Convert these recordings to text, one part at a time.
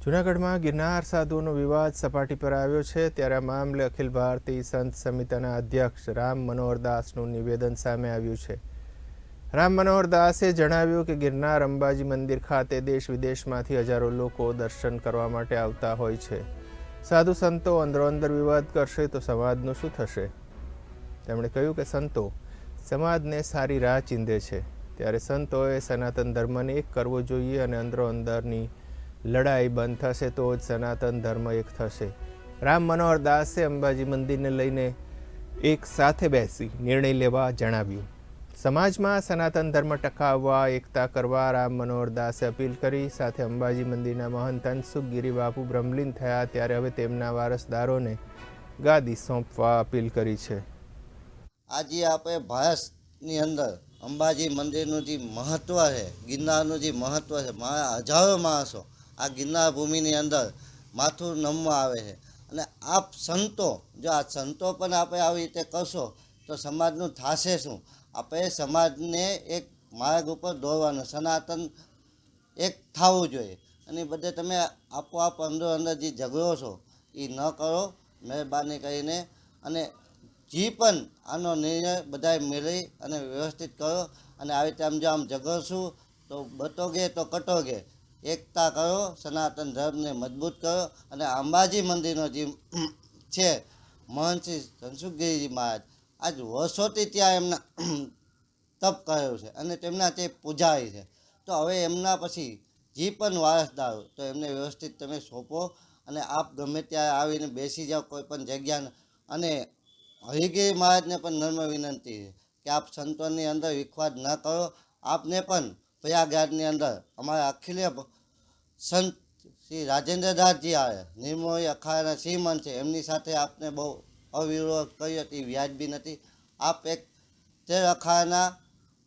જૂનાગઢમાં ગિરનાર સાધુઓનો વિવાદ સપાટી પર આવ્યો છે. ત્યારે આ મામલે અખિલ ભારતીય સંત સમિતિના અધ્યક્ષ રામ મનોહર દાસનું નિવેદન સામે આવ્યું છે. રામ મનોહર દાસે જણાવ્યું કે ગિરનાર અંબાજી મંદિર ખાતે દેશ વિદેશમાંથી હજારો લોકો દર્શન કરવા માટે આવતા હોય છે. સાધુ સંતો અંદરોઅંદર વિવાદ કરશે તો સમાજનું શું થશે? તેમણે કહ્યું કે સંતો, સમાજને સારી રાહ ચીંધે છે. ત્યારે સંતોએ સનાતન ધર્મને એક કરવો જોઈએ અને અંદરો અંદરની લડાઈ બંધ થશે તો જ સનાતન ધર્મ એક થશે. રામ મનોહર દાસે અંબાજી મંદિરને લઈને એક સાથે બેસી નિર્ણય લેવા જણાવ્યું. સમાજમાં સનાતન ધર્મ ટકાવવા, એકતા કરવા રામ મનોહર દાસે અપીલ કરી. સાથે અંબાજી મંદિરના મહંત હંસુખ ગિરી બાપુ બ્રહ્મલીન થયા ત્યારે હવે તેમના વારસદારોને ગાદી સોંપવા અપીલ કરી છે. આજે આપણે ભારતની અંદર અંબાજી મંદિરનું જે મહત્ત્વ છે, ગિરનારનું જે મહત્ત્વ છે મા- હજારો માણસો આ ગિરનાર ભૂમિની અંદર માથું નમવા આવે છે. અને આપ સંતો, જો આ સંતો પણ આપણે આવી રીતે કરશો, તો સમાજનું થશે શું? આપણે સમાજને એક માર્ગ ઉપર દોરવાનું, સનાતન એક થવું જોઈએ. અને બધે તમે આપોઆપ અંદર અંદર જે ઝઘડો છો, એ ન કરો, મહેરબાની કરીને. અને જે પણ આનો નિર્ણય બધાએ મેળવી અને વ્યવસ્થિત કરો. અને આવી રીતે આમ જો આમ ઝઘડશું, તો બટોગે તો કટોગે. એકતા કરો સનાતન ધર્મને મજબૂત કરો અને અંબાજી મંદિરનો જે છે, મહંત શ્રી ધનસુખગીરીજી મહારાજ, આજ વર્ષોથી ત્યાં એમના તપ કર્યો છે અને તેમના તે પૂજારી છે. તો હવે એમના પછી જે પણ વારસદારો, તો એમને વ્યવસ્થિત તમે સોંપો અને આપ ગમે ત્યાં આવીને બેસી જાઓ કોઈ પણ જગ્યાને. અને હરિગીરી મહારાજને પણ નર્મ વિનંતી છે કે આપ સંતોની અંદર વિખવાદ ન કરો. આપને પણ પ્રયાગરાજની અંદર અમારા અખિલે સંત શ્રી રાજેન્દ્રદાસજી આવે નિર્મોહી અખાડાના શ્રીમંત છે. એમની સાથે આપને બહુ અવિરોધ કર્યો હતી, વ્યાજબી નથી. આપ એક તે અખાડાના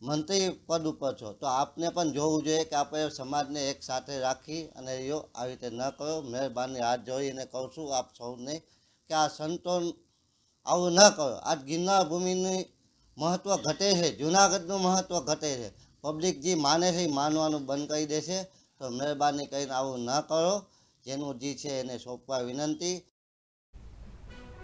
મંત્રી પદ ઉપર છો. તો આપને પણ જોવું જોઈએ કે આપણે સમાજને એક સાથે રાખી અને યો આવી રીતે ન કરો. મહેરબાની હાથ જોડીને કહું છું આપ સૌને કે આ સંતો આવું ન કરો. આ ગિરનાર ભૂમિનું મહત્ત્વ ઘટે છે. જૂનાગઢનું મહત્ત્વ ઘટે છે. પબ્લિક જે માને છે એ માનવાનું બંધ કરી દેશે. તો મહેરબાની કરીને આવું ન કરો. જેનું જે છે એને સોંપવા વિનંતી.